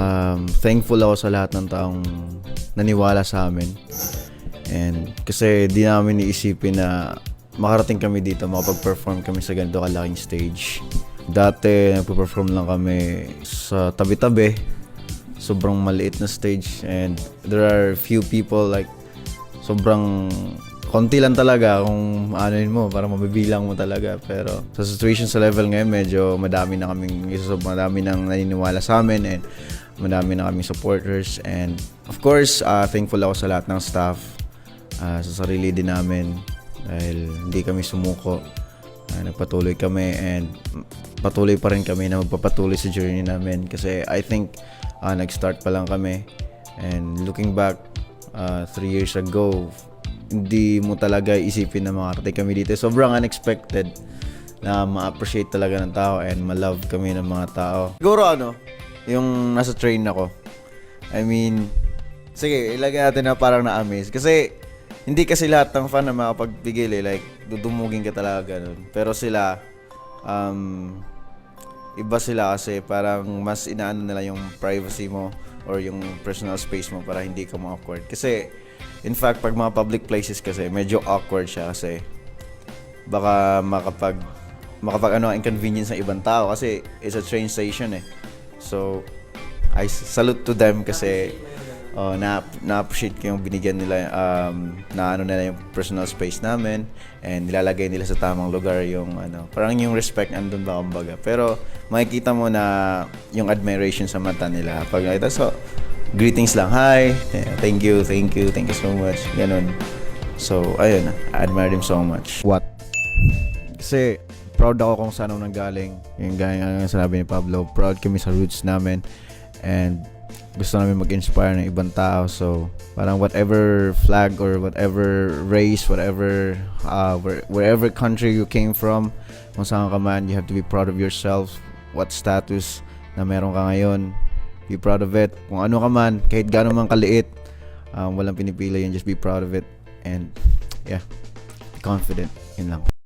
um, thankful ako sa lahat ng taong naniwala sa amin. And kasi di namin iisipin na makarating kami dito, makapag-perform kami sa ganito kalaking stage. Dati, nagpo-perform lang kami sa tabi-tabi. Sobrang maliit na stage. And there are few people like sobrang konti lang talaga kung anoin mo, para mabibilang mo talaga. Pero sa situation sa level ngayon, medyo madami na kaming, so madami nang naniniwala sa amin and madami na kaming supporters. And of course, uh, thankful ako sa lahat ng staff, uh, sa sarili din namin dahil hindi kami sumuko. Uh, nagpatuloy kami and patuloy pa rin kami na magpapatuloy sa journey namin kasi I think uh, nag-start pa lang kami and looking back uh, three years ago hindi mo talaga isipin na makarating kami dito sobrang unexpected na ma-appreciate talaga ng tao and ma-love kami ng mga tao siguro ano yung nasa train ako I mean sige ilagay natin na parang na-amaze kasi hindi kasi lahat ng fan na makapagbigil eh. Like, dudumugin ka talaga ganun. Pero sila, um, iba sila kasi parang mas inaano nila yung privacy mo or yung personal space mo para hindi ka ma-awkward. Kasi, in fact, pag mga public places kasi, medyo awkward siya kasi baka makapag makapag ano inconvenience ng ibang tao kasi it's a train station eh. So, I salute to them kasi oh, na na-appreciate ko yung binigyan nila um, na ano nila yung personal space namin and nilalagay nila sa tamang lugar yung ano parang yung respect andun ba kumbaga. Pero makikita mo na yung admiration sa mata nila pag nakita so greetings lang hi thank you thank you thank you so much ganun. So ayun I admire them so much. What? Kasi proud ako kung saan ako nanggaling. Yung gaya ng sinabi ni Pablo, proud kami sa roots namin and gusto namin mag-inspire ng ibang tao. So, parang whatever flag or whatever race, whatever, uh, where, wherever country you came from, kung saan ka man, you have to be proud of yourself, what status na meron ka ngayon. Be proud of it. Kung ano ka man, kahit gano'n man kaliit, um, walang pinipili yun, just be proud of it. And, yeah, be confident. Yun lang.